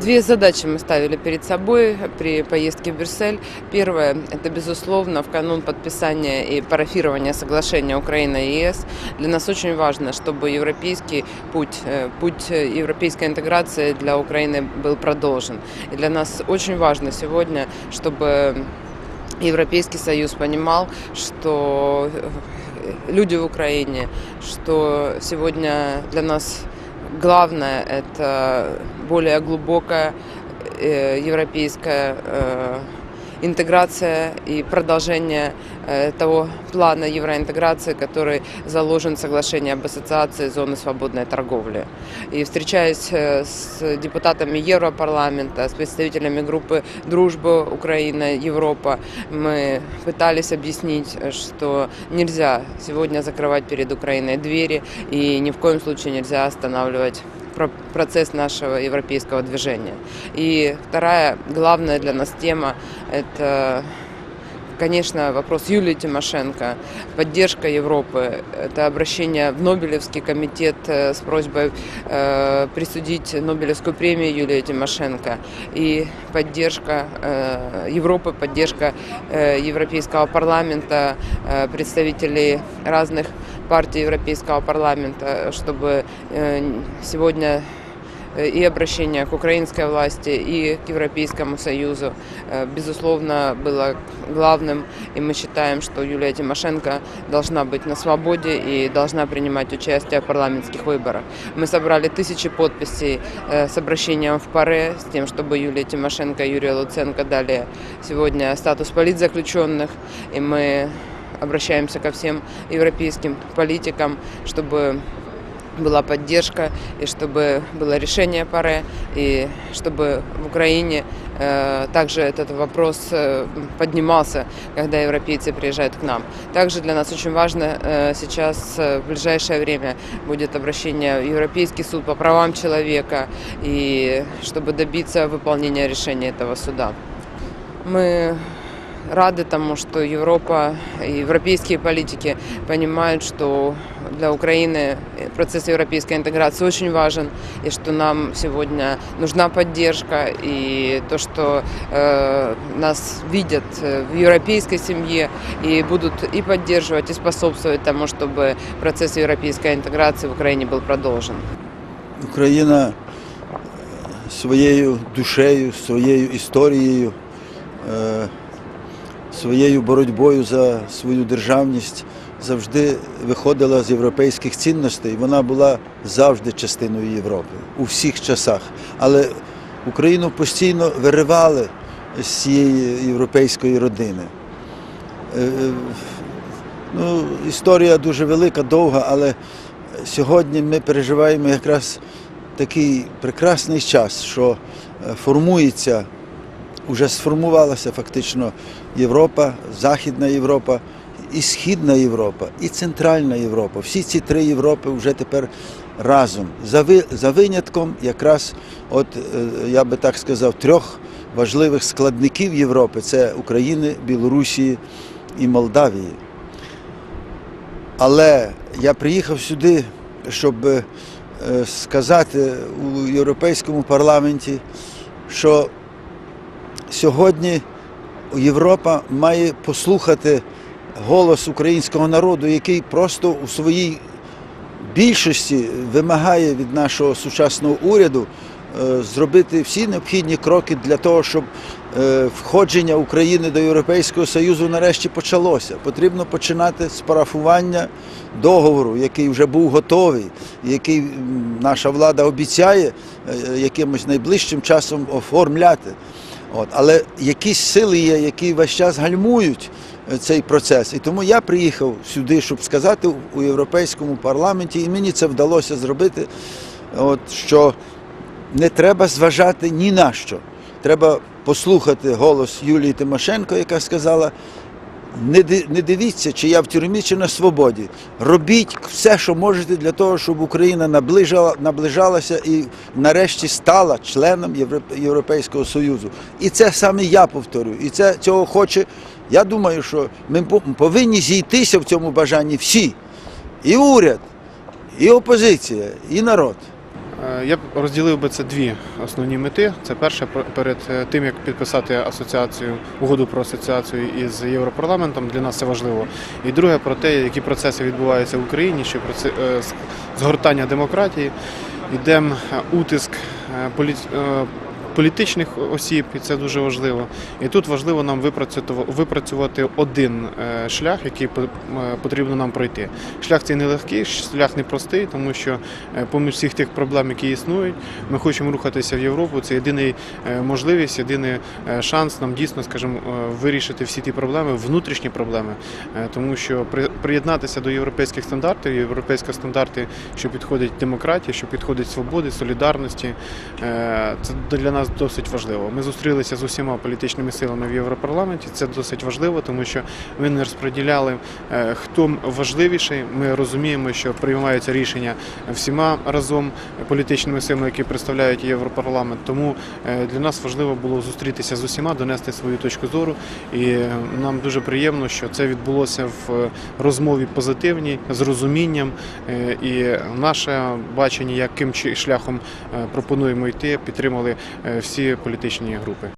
Две задачи мы ставили перед собой при поездке в Брюссель. Первое – это, безусловно, в канун подписания и парафирования соглашения Украины и ЕС. Для нас очень важно, чтобы европейский путь, э, путь европейской интеграции для Украины был продолжен. И для нас очень важно сегодня, чтобы Европейский Союз понимал, что э, люди в Украине, что сегодня для нас главное это более глубокая э, европейская э, интеграция и продолжение э, того плана евроинтеграции, который заложен в соглашении об ассоциации зоны свободной торговли. И встречаясь э, с депутатами Европарламента, с представителями группы «Дружба Украина, Европа», мы пытались объяснить, что нельзя сегодня закрывать перед Украиной двери и ни в коем случае нельзя останавливать про- процесс нашего европейского движения. И вторая главная для нас тема – это, конечно, вопрос Юлии Тимошенко, поддержка Европы. Это обращение в Нобелевский комитет э, с просьбой э, присудить Нобелевскую премию Юлии Тимошенко и поддержка э, Европы, поддержка э, Европейского парламента, э, представителей разных партий Европейского парламента, чтобы э, сегодня э, и обращение к украинской власти, и к Европейскому Союзу, э, безусловно, было главным. И мы считаем, что Юлия Тимошенко должна быть на свободе и должна принимать участие в парламентских выборах. Мы собрали тысячи подписей э, с обращением в ПАРЕ, с тем, чтобы Юлия Тимошенко и Юрий Луценко дали сегодня статус политзаключенных. И мы обращаемся ко всем европейским политикам, чтобы была поддержка и чтобы было решение ПАРЕ, и чтобы в Украине э, также этот вопрос э, поднимался, когда европейцы приезжают к нам. Также для нас очень важно э, сейчас э, в ближайшее время будет обращение в Европейский суд по правам человека, и чтобы добиться выполнения решения этого суда. Мы рады тому, что Европа и европейские политики понимают, что для Украины процесс европейской интеграции очень важен, и что нам сегодня нужна поддержка, и то, что э, нас видят э, в европейской семье и будут и поддерживать, и способствовать тому, чтобы процесс европейской интеграции в Украине был продолжен. Україна е, своєю душею, своєю історією, е, своєю боротьбою за свою державність Завжди виходила з європейських цінностей. Вона була завжди частиною Європи у всіх часах. Але Україну постійно виривали з цієї європейської родини. Е, е, Ну, історія дуже велика, довга, але сьогодні ми переживаємо якраз такий прекрасний час, що е, формується, вже сформувалася фактично Європа, Західна Європа, і Східна Європа, і Центральна Європа. Всі ці три Європи вже тепер разом. За, ви, за винятком якраз, от, е, я би так сказав, трьох важливих складників Європи це України, Білорусі і Молдавії. Але я приїхав сюди, щоб е, сказати у Європейському парламенті, що сьогодні Європа має послухати голос українського народу, який просто у своїй більшості вимагає від нашого сучасного уряду е, зробити всі необхідні кроки для того, щоб е, входження України до Європейського Союзу нарешті почалося. Потрібно починати з парафування договору, який вже був готовий, який наша влада обіцяє е, якимось найближчим часом оформляти. От, але якісь сили є, які весь час гальмують е, цей процес. І тому я приїхав сюди, щоб сказати у- у Європейському парламенті, і мені це вдалося зробити, от, що не треба зважати ні на що. Треба послухати голос Юлії Тимошенко, яка сказала: не, не дивіться, чи я в тюрмі, чи на свободі. Робіть все, що можете для того, щоб Україна наближала, наближалася і нарешті стала членом Європ- Європейського Союзу. І це саме я повторю. І це цього хоче. Я думаю, що ми по- повинні зійтися в цьому бажанні всі. І уряд, і опозиція, і народ. Я б розділив би це дві основні мети. Це перше пер- перед е, тим, як підписати асоціацію, угоду про асоціацію із Європарламентом. Для нас це важливо. І друге про те, які процеси відбуваються в Україні, що проце- е, згортання демократії, утиск е, полі- е, політичних осіб, і це дуже важливо. І тут важливо нам випрацювати, один е, шлях, який по- потрібно нам пройти. Шлях цей нелегкий, шлях непростий, тому що е, поміж всіх тих проблем, які існують, ми хочемо рухатися в Європу. Це єдиний е, можливість, єдиний е, шанс нам дійсно, скажімо, е, вирішити всі ті проблеми, внутрішні проблеми, Е, тому що при- приєднатися до європейських стандартів, європейські стандарти, що підходять демократії, що підходять свободи, солідарності, е, це для нас досить важливо. Ми зустрілися з усіма політичними силами в Європарламенті. Це досить важливо, тому що ми не розподіляли, е, хто важливіший. Ми розуміємо, що приймаються рішення всіма разом політичними силами, які представляють Європарламент. Тому е, для нас важливо було зустрітися з усіма, донести свою точку зору. І е, нам дуже приємно, що це відбулося в розмові позитивній, з розумінням. І наше бачення, яким шляхом пропонуємо йти, підтримали всі політичні групи.